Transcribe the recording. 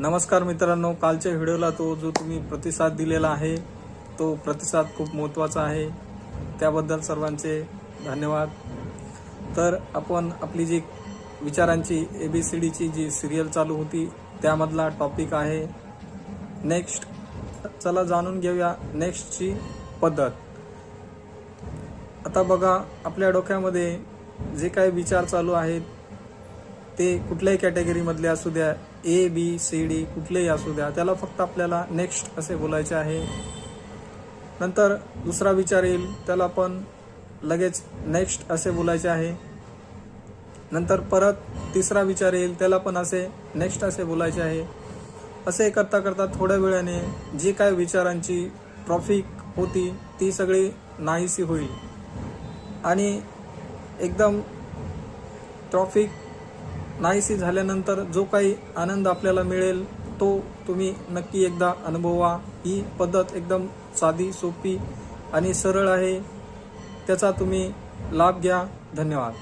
नमस्कार मित्रांनो कालच्या व्हिडिओला तो जो तुम्ही प्रतिसाद दिलेला आहे तो प्रतिसाद खूप महत्त्वाचा आहे. त्याबद्दल सर्वांचे धन्यवाद. तर आपण आपली जी विचारांची A B C डीची G serial चालू होती त्यामधला टॉपिक आहे नेक्स्ट. चला जाणून घेऊया नेक्स्टची पद्धत. आता बघा आपल्या डोक्यामध्ये जे काही विचार चालू आहेत ते कुठल्याही कॅटेगरीमधले असू द्या ए बी सी डी कुठलेही असू द्या त्याला फक्त आपल्याला नेक्स्ट असे बोलायचे आहे. नंतर दुसरा विचार येईल त्याला आपण लगेच नेक्स्ट असे बोलायचे आहे. नंतर परत तिसरा विचार येईल त्याला पण असे नेक्स्ट असे बोलायचे आहे. असे करता करता थोड्या वेळाने जी काय विचारांची ट्रॉफिक होती ती सगळी नाहीशी होईल. आणि एकदम ट्रॉफिक नाहीशी झाल्यानंतर जो काही आनंद आपल्याला मिळेल तो तुम्ही नक्की एकदा अनुभवा. ही पद्धत एकदम साधी सोपी आणि सरळ आहे. त्याचा तुम्ही लाभ घ्या. धन्यवाद.